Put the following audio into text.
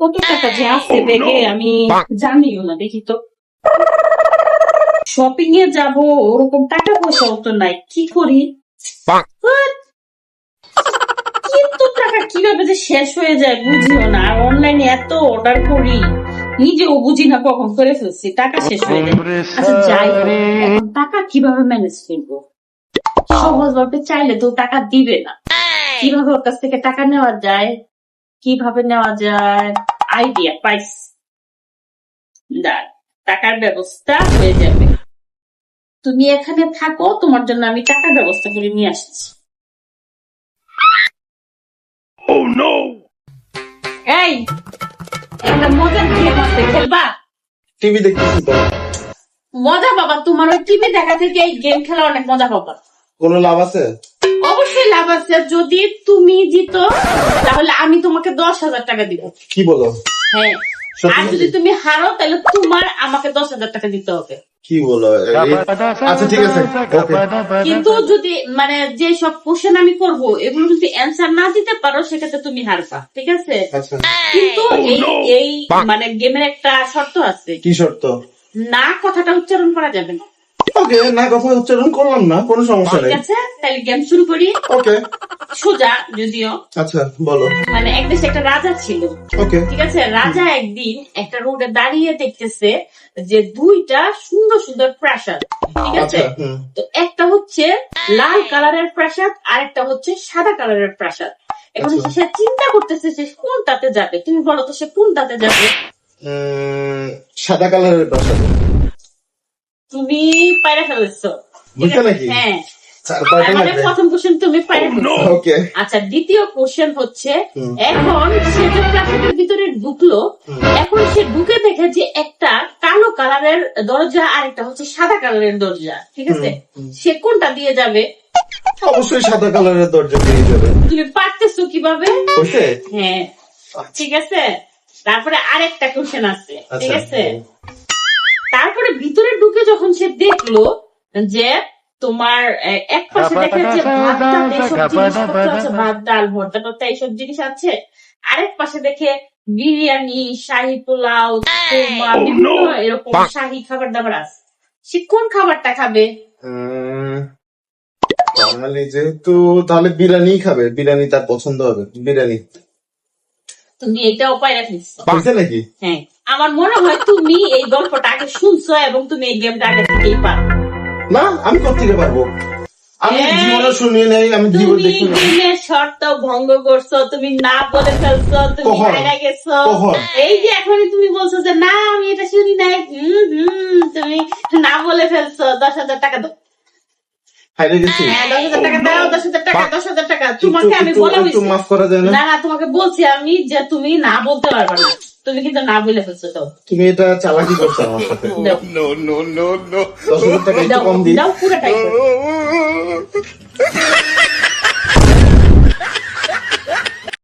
কত টাকা যে আছে ব্যাগে আমি জানিও না দেখি তো। শপিং এ যাব ওরকম টাকা পয়সাও তো নাই কি করি? কিন্তু টাকা কীভাবে যে শেষ হয়ে যায় বুঝিও না আর অনলাইনে এত অর্ডার করি নিজেও বুঝি না কখন করে ফেলছি টাকা শেষ হয়ে যায়। আচ্ছা যাই টাকা কীভাবে ম্যানেজ করব? সহজ ভাবে চাইলে তো টাকা দিবে না। কীভাবে ওর কাছ থেকে টাকা নেওয়া যায়? কীভাবে নেওয়া যায়? আইডিয়া পাইস দাঁড় টাকার ব্যবস্থা হয়ে যাবে। তুমি এখানে থাকো তোমার জন্য আমি টাকার ব্যবস্থা করে নিয়ে আসছি। এই একটা মজার গেম আছে খেলবা? টিভি দেখতেছি মজা বাবা তোমার ওই টিভি দেখা থেকে এই গেম খেলা অনেক মজা পাবা। কোনো লাভ আছে? অবশ্যই লাভ আছে যদি তুমি জিতো তাহলে আমি তোমাকে দশ হাজার টাকা দিব। কি বলো? হ্যাঁ। আর যদি তুমি হারো তাহলে তোমার আমাকে দশ হাজার টাকা দিতে হবে। কি বলো? আচ্ছা ঠিক আছে। কিন্তু যদি মানে যে সব কোশ্চেন আমি করব এগুলো যদি অ্যান্সার না দিতে পারো সেক্ষেত্রে তুমি হারবা ঠিক আছে? আচ্ছা। কিন্তু এই এই মানে গেমের একটা শর্ত আছে। কি শর্ত? না কথাটা উচ্চারণ করা যাবে না। ওকে না কথা উচ্চারণ করলাম না কোনো সমস্যা ঠিক নেই। আছে তাহলে গেম শুরু করি। ওকে সোজা যদিও। আচ্ছা বলো। মানে এক দেশে একটা রাজা ছিল। ওকে ঠিক আছে রাজা একদিন একটা রোডে দাঁড়িয়ে দেখতেছে যে দুইটা সুন্দর সুন্দর প্রাসাদ ঠিক আছে? আচ্ছা তো একটা হচ্ছে লাল কালারের প্রাসাদ আর একটা হচ্ছে সাদা কালারের প্রাসাদ এখন আচ্ছা। সে চিন্তা করতেছে সে কোনটাতে যাবে। তুমি বলো তো সে কোনটাতে যাবে? সাদা কালারের প্রাসাদ তুমি পায়রা ফেলেছো ঠিক বুঝতে নাকি? হ্যাঁ। চার কয়টা লাগবে? প্রথম কোশ্চেন তুমি ওকে আচ্ছা দ্বিতীয় কোশ্চেন হচ্ছে এখন সে যে প্রাসাদের ভিতরে ঢুকলো এখন সে ঢুকে দেখে যে একটা কালো কালারের দরজা আর একটা হচ্ছে সাদা কালারের দরজা ঠিক আছে। সে কোনটা দিয়ে যাবে? অবশ্যই সাদা কালারের দরজা পেয়ে যাবে। তুমি পারতেছো কীভাবে? হ্যাঁ। ঠিক আছে? তারপরে আরেকটা কোশ্চেন আছে ঠিক আচ্ছা। আছে? তারপরে ভিতরে ঢুকে যখন সে দেখল যে তোমার এক পাশে দেখে যে ভাত ডাল এইসব জিনিসপত্র আছে? ভাত ডাল ভর্তা টর্তা এইসব জিনিস আছে? আরেক পাশে দেখে বিরিয়ানি শাহী পোলাও বিভিন্ন এরকম শাহী খাবার দাবার আছে। সে কোন খাবারটা খাবে? উম, বাঙালি যেহেতু তাহলে বিরিয়ানি খাবে। বিরিয়ানি তার পছন্দ হবে। বিরিয়ানি। তুমি এটা উপায় রাখিস নাকি? হ্যাঁ। আমার মনে হয় তুমি এই গল্পটা আগে শুনছো এবং তুমি এই গেমটা আগে থেকেই পারো। না আমি কোথেকে পারব? আমি জীবনে শুনি নাই আমি জীবন তুমি দেখি নাই। শর্ত ভঙ্গ করছ তুমি না বলে ফেলছো তুমি কখন? গেছো। এই যে এখনই তুমি বলছো যে না আমি এটা শুনি নাই। হুম হুম তুমি না বলে ফেলছো দশ হাজার টাকা দাও। হাইরে হ্যাঁ দশ হাজার টাকা দশ হাজার টাকা দশ হাজার টাকা। তোমাকে আমি বলে হয়েছে না না তোমাকে বলছি আমি যে তুমি না বলতে পারবে না। তুমি কিন্তু না বলে ফেলছো দাও তুমি এটা চালাকি করছ আমার সাথে। দাও দশ হাজার টাকা একটু কম দিই। দাও পুরোটাই।